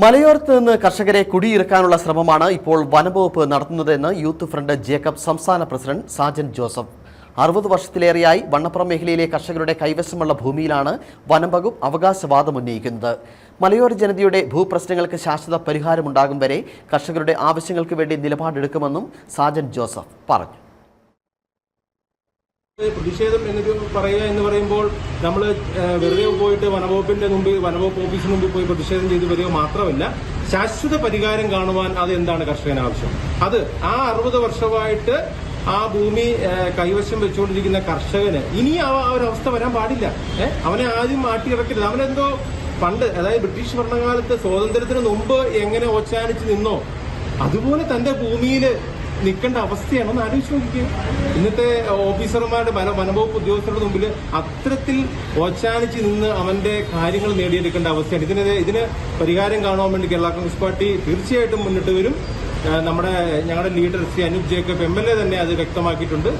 മലയോരത്ത് നിന്ന് കർഷകരെ കുടിയിറക്കാനുള്ള ശ്രമമാണ് ഇപ്പോൾ വനംവകുപ്പ് നടത്തുന്നതെന്ന് യൂത്ത് ഫ്രണ്ട് ജേക്കബ് സംസ്ഥാന പ്രസിഡന്റ് സാജൻ ജോസഫ്. അറുപത് വർഷത്തിലേറെയായി വണ്ണപ്പുറം മേഖലയിലെ കർഷകരുടെ കൈവശമുള്ള ഭൂമിയിലാണ് വനം വകുപ്പ് അവകാശവാദം ഉന്നയിക്കുന്നത്. മലയോര ജനതയുടെ ഭൂപ്രശ്നങ്ങൾക്ക് ശാശ്വത പരിഹാരമുണ്ടാകും വരെ കർഷകരുടെ ആവശ്യങ്ങൾക്ക് വേണ്ടി നിലപാടെടുക്കുമെന്നും സാജൻ ജോസഫ് പറഞ്ഞു. പ്രതിഷേധം എന്നൊരു പറയുക എന്ന് പറയുമ്പോൾ നമ്മൾ വെറുതെ പോയിട്ട് വനവകുപ്പിന്റെ മുമ്പിൽ വനവകുപ്പ് ഓഫീസിന് മുമ്പിൽ പോയി പ്രതിഷേധം ചെയ്ത് വരിക മാത്രമല്ല ശാശ്വത പരിഹാരം കാണുവാൻ അത് എന്താണ് കർഷകന് ആവശ്യം? അത് ആ അറുപത് വർഷമായിട്ട് ആ ഭൂമി കൈവശം വെച്ചുകൊണ്ടിരിക്കുന്ന കർഷകന് ഇനി ആ ഒരു അവസ്ഥ വരാൻ പാടില്ല. അവനെ ആദ്യം മാറ്റിയിറക്കരുത്. അവനെന്തോ പണ്ട് അതായത് ബ്രിട്ടീഷ് ഭരണകാലത്ത് സ്വാതന്ത്ര്യത്തിന് മുമ്പ് എങ്ങനെ ഓച്ചാനിച്ച് നിന്നോ അതുപോലെ തന്റെ ഭൂമിയിൽ നിൽക്കേണ്ട അവസ്ഥയാണ് ഒന്ന് ആലോചിച്ച് നോക്കിക്കുക ഇന്നത്തെ ഓഫീസർമാരുടെ വന വനംവകുപ്പ് ഉദ്യോഗസ്ഥരുടെ മുമ്പിൽ അത്തരത്തിൽ ഓച്ചാനിച്ച് നിന്ന് അവന്റെ കാര്യങ്ങൾ നേടിയെടുക്കേണ്ട അവസ്ഥയാണ്. ഇതിന് ഇതിന് പരിഹാരം കാണുവാൻ വേണ്ടി കേരള കോൺഗ്രസ് പാർട്ടി തീർച്ചയായിട്ടും മുന്നിട്ട് വരും. നമ്മുടെ ഞങ്ങളുടെ leader Shri Anoop Jacob M L A തന്നെ അത് വ്യക്തമാക്കിയിട്ടുണ്ട്.